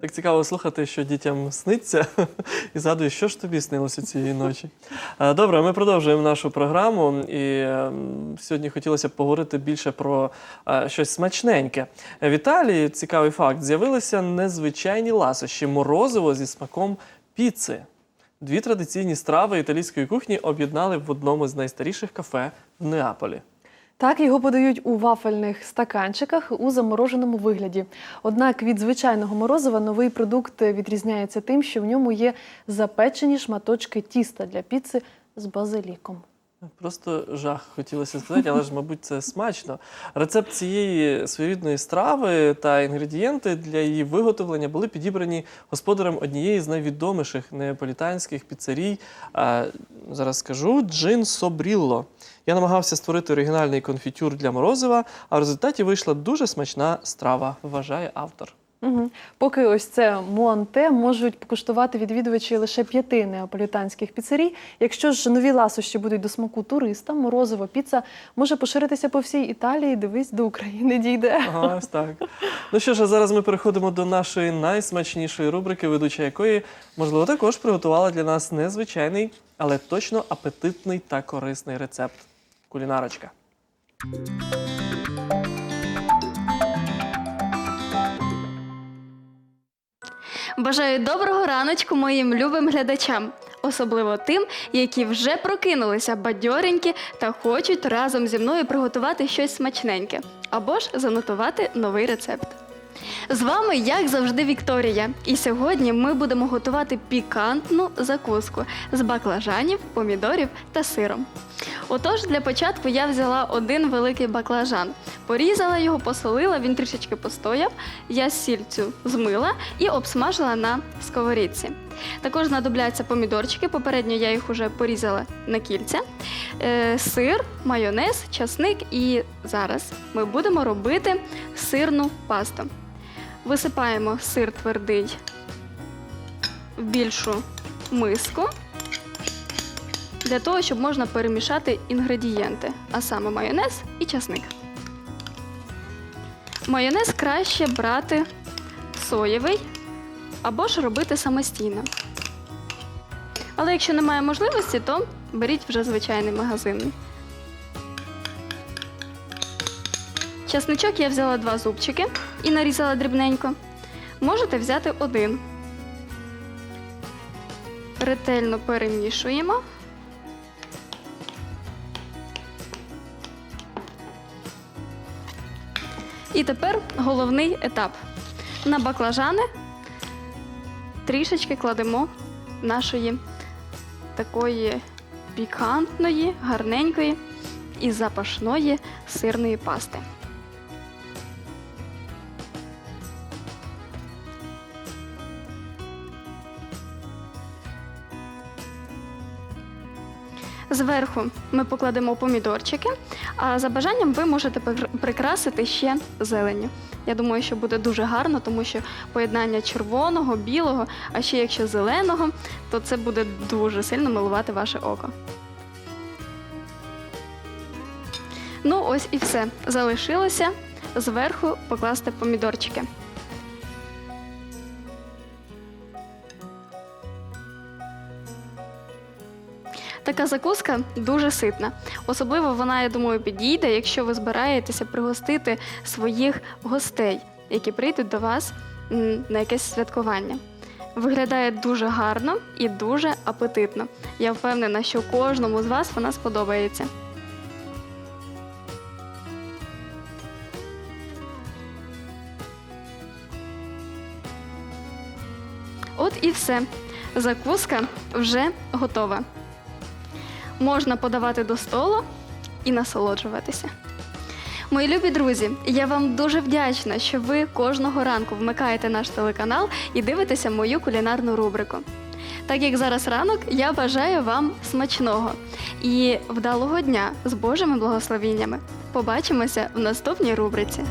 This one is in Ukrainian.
Так цікаво слухати, що дітям сниться, і згадую, що ж тобі снилося цієї ночі. Е, Добре, ми продовжуємо нашу програму. І ем, сьогодні хотілося б поговорити більше про е, щось смачненьке. В Італії цікавий факт: з'явилися незвичайні ласощі морозиво зі смаком піци. Дві традиційні страви італійської кухні об'єднали в одному з найстаріших кафе в Неаполі. Так його подають у вафельних стаканчиках у замороженому вигляді. Однак від звичайного морозива новий продукт відрізняється тим, що в ньому є запечені шматочки тіста для піци з базиліком. Просто жах хотілося сказати, але ж, мабуть, це смачно. Рецепт цієї своєрідної страви та інгредієнти для її виготовлення були підібрані господарем однієї з найвідоміших неаполітанських піцерій. Зараз скажу Джин Собрілло. Я намагався створити оригінальний конфітюр для морозива, а в результаті вийшла дуже смачна страва, вважає автор. Угу. Поки ось це Монте можуть покуштувати відвідувачі лише п'яти неаполітанських піцерій. Якщо ж нові ласощі будуть до смаку туристам, морозиво піца може поширитися по всій Італії. Дивись, до України дійде. Ага, ось так. Ну що ж, а зараз ми переходимо до нашої найсмачнішої рубрики, ведуча якої, можливо, також приготувала для нас незвичайний, але точно апетитний та корисний рецепт. Кулінарочка. Бажаю доброго раночку моїм любим глядачам, особливо тим, які вже прокинулися бадьоренькі та хочуть разом зі мною приготувати щось смачненьке або ж занотувати новий рецепт. З вами, як завжди, Вікторія. І сьогодні ми будемо готувати пікантну закуску з баклажанів, помідорів та сиром. Отож, для початку я взяла один великий баклажан, порізала його, посолила, він трішечки постояв. Я сільцю змила і обсмажила на сковорідці. Також знадобляться помідорчики. Попередньо я їх уже порізала на кільця, е, сир, майонез, часник. І зараз ми будемо робити сирну пасту. Висипаємо сир твердий в більшу миску для того, щоб можна перемішати інгредієнти, а саме майонез і часник. Майонез краще брати соєвий або ж робити самостійно. Але якщо немає можливості, то беріть вже звичайний магазинний. Часничок я взяла два зубчики і нарізала дрібненько. Можете взяти один. Ретельно перемішуємо. І тепер головний етап. На баклажани трішечки кладемо нашої такої пікантної, гарненької і запашної сирної пасти. Зверху ми покладемо помідорчики, а за бажанням ви можете прикрасити ще зеленню. Я думаю, що буде дуже гарно, тому що поєднання червоного, білого, а ще якщо зеленого, то це буде дуже сильно милувати ваше око. Ну, ось і все. Залишилося зверху покласти помідорчики. Така закуска дуже ситна. Особливо вона, я думаю, підійде, якщо ви збираєтеся пригостити своїх гостей, які прийдуть до вас на якесь святкування. Виглядає дуже гарно і дуже апетитно. Я впевнена, що кожному з вас вона сподобається. От і все. Закуска вже готова. Можна подавати до столу і насолоджуватися. Мої любі друзі, я вам дуже вдячна, що ви кожного ранку вмикаєте наш телеканал і дивитеся мою кулінарну рубрику. Так як зараз ранок, я бажаю вам смачного і вдалого дня з Божими благословіннями. Побачимося в наступній рубриці.